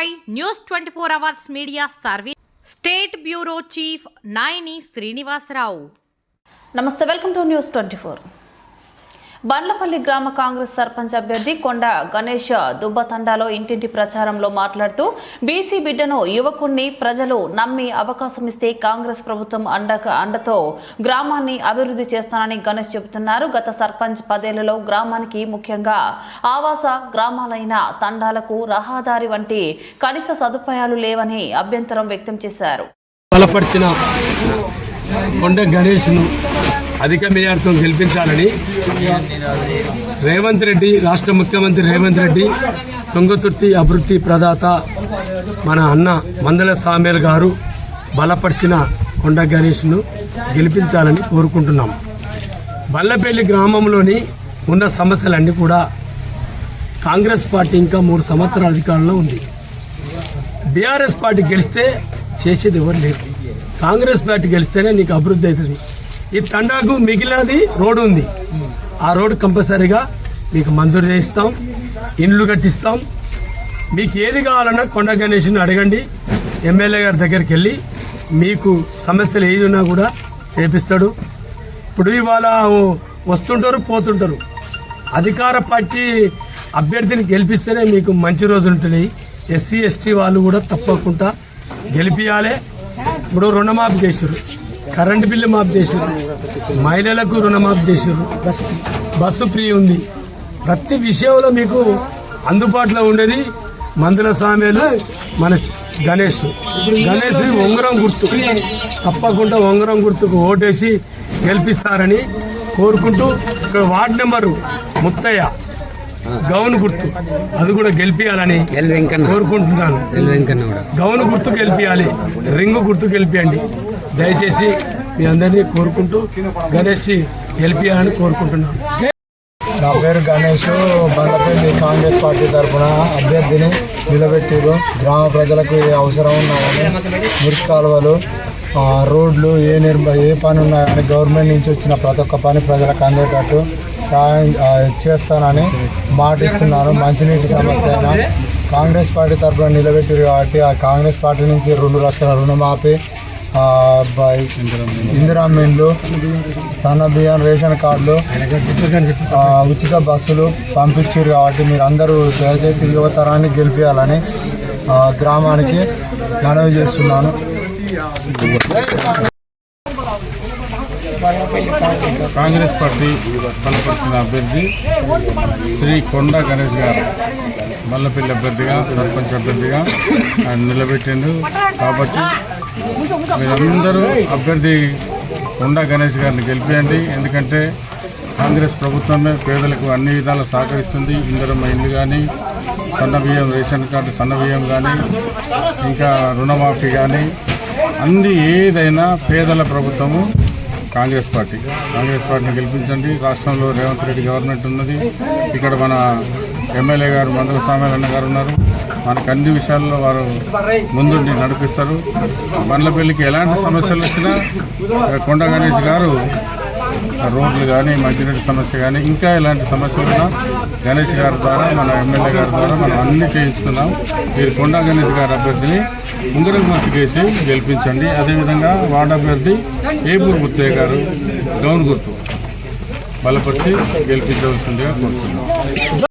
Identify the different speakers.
Speaker 1: By news twenty four hours media service state bureau chief Nayani Srinivasarao.
Speaker 2: నమస్తే welcome to news twenty four. Bandlapalli గ్రామ కాంగ్రెస్ సర్పంచ్ అభ్యర్థి కొండ గణేష్ దుబ్బతండాలో ఇంటింటి ప్రచారంలో మాట్లాడుతూ బీసీ బిడ్డను యువకుణ్ణి ప్రజలు నమ్మి అవకాశం ఇస్తే కాంగ్రెస్ ప్రభుత్వం అండ అండతో గ్రామాన్ని అభివృద్ధి చేస్తానని గణేష్ చెబుతున్నారు. గత సర్పంచ్ పదేళ్ళలో గ్రామానికి ముఖ్యంగా ఆవాస గ్రామాలైన తండాలకు రహదారి వంటి కనీస సదుపాయాలు లేవని అభ్యంతరం వ్యక్తం చేశారు.
Speaker 3: బలపరిచిన కొండ గణేష్ను అధిక మేయర్తో గెలిపించాలని రేవంత్ రెడ్డి రాష్ట్ర ముఖ్యమంత్రి రేవంత్ రెడ్డి తుంగతుర్తి అభివృద్ధి ప్రదాత మన అన్న మందల సామేల్ గారు బలపరిచిన కొండ గణేష్ను గెలిపించాలని కోరుకుంటున్నాం. బల్లపల్లి గ్రామంలోని ఉన్న సమస్యలన్నీ కూడా కాంగ్రెస్ పార్టీ ఇంకా మూడు సంవత్సరాల అధికారంలో ఉంది. బీఆర్ఎస్ పార్టీ గెలిస్తే చేసేది ఎవరు లేదు కాంగ్రెస్ పార్టీ గెలిస్తేనే నీకు అభివృద్ధి అవుతుంది. ఈ తండాకు మిగిలినది రోడ్డు ఉంది. ఆ రోడ్డు కంపల్సరీగా మీకు మంజూరు చేయిస్తాం. ఇండ్లు కట్టిస్తాం. మీకు ఏది కావాలన్నా కొండ గణేష్ని అడగండి. ఎమ్మెల్యే గారి దగ్గరికి వెళ్ళి మీకు సమస్యలు ఏది ఉన్నా కూడా చేపిస్తాడు. ఇప్పుడు ఇవాళ వస్తుంటారు పోతుంటారు. అధికార పార్టీ అభ్యర్థిని గెలిపిస్తేనే మీకు మంచి రోజులు ఉంటున్నాయి ఎస్సీ ఎస్టీ వాళ్ళు కూడా తప్పకుండా గెలిపియాలి. ఇప్పుడు రుణమాఫీ చేశారు. కరెంటు బిల్లు మాఫ్ చేశారు. మహిళలకు రుణమాఫీ చేశారు. బస్సు ఫ్రీ ఉంది. ప్రతి విషయంలో మీకు అందుబాటులో ఉండేది మందుల స్వామిలు మన గణేష్. గణేష్ ఉంగరం గుర్తు. తప్పకుండా ఉంగరం గుర్తుకు ఓటేసి గెలిపిస్తారని కోరుకుంటూ ఇక్కడ వార్డు నెంబరు ముత్తయ్య. గౌన్ గుర్తు. అది కూడా గెలిపియాలని కోరుకుంటున్నాను. గౌన్ గుర్తు గెలిపియాలి. రింగు గుర్తు గెలిపియండి. దయచేసి మీ అందరినీ కోరుకుంటూ గణేష్ గెలిపియాలని కోరుకుంటున్నాను.
Speaker 4: నా పేరు గణేష్ బండపల్లి కాంగ్రెస్ పార్టీ తరఫున అభ్యర్థిని నిలబెట్టారు. గ్రామ ప్రజలకు ఏ అవసరం ఉన్నాయని మురికి కాలువలు రోడ్లు ఏ నిర్మ ఏ పని ఉన్నాయని గవర్నమెంట్ నుంచి వచ్చిన ప్రతి ఒక్క పని ప్రజలకు అందేటట్టు సాయం చేస్తానని మాటిస్తున్నాను. మంచినీటి సమస్య అయినా కాంగ్రెస్ పార్టీ తరఫున నిలబెట్టారు కాబట్టి ఆ కాంగ్రెస్ పార్టీ నుంచి రెండు లక్షల రుణమాఫీ ఆ, ఇందిరా మిండ్లు సన్న బియ్యం రేషన్ కార్డులు ఉచిత బస్సులు పంపించారు కాబట్టి మీరు అందరూ దయచేసి యువతరాన్ని గెలిపించాలని గ్రామానికి మనవి చేస్తున్నాను.
Speaker 5: కాంగ్రెస్ పార్టీ బలపరిచిన అభ్యర్థి శ్రీ కొండ గణేష్ గారు. మల్లపల్లి అభ్యర్థిగా సర్పంచ్ అభ్యర్థిగా నిలబెట్టిండు కాబట్టి మీరందరూ అభ్యర్థి కొండా గణేష్ గారిని గెలిపేయండి. ఎందుకంటే కాంగ్రెస్ ప్రభుత్వమే పేదలకు అన్ని విధాలు సహకరిస్తుంది. ఇందరమ్మ ఇల్లు కానీ సన్న బియ్యం రేషన్ కార్డు సన్న బియ్యం కానీ ఇంకా రుణమాఫీ కానీ అన్ని ఏదైనా పేదల ప్రభుత్వము కాంగ్రెస్ పార్టీ. కాంగ్రెస్ పార్టీని గెలిపించండి. రాష్ట్రంలో రేవంత్ రెడ్డి గవర్నమెంట్ ఉన్నది. ఇక్కడ మన ఎమ్మెల్యే గారు మందల సామ్యాలన్న గారు ఉన్నారు. మనకు అన్ని విషయాల్లో వారు ముందుండి నడిపిస్తారు. బండ్లపల్లికి ఎలాంటి సమస్యలు వచ్చినా కొండ గణేష్ గారు రోడ్లు కానీ మంచినీటి సమస్య కానీ ఇంకా ఎలాంటి సమస్యలు ఉన్నా గణేష్ గారి ద్వారా మన ఎమ్మెల్యే గారి ద్వారా మనం అన్ని చేయించుకున్నాం. మీరు కొండా గణేష్ గారి అభ్యర్థిని ఉంగరం గుర్తుకేసి గెలిపించండి. అదేవిధంగా వార్డు అభ్యర్థి ఏపూర్ ముత్తయ్య గారు గౌన్ గుర్తు బలపరిచి గెలిపించవలసిందిగా కోరుతున్నాం.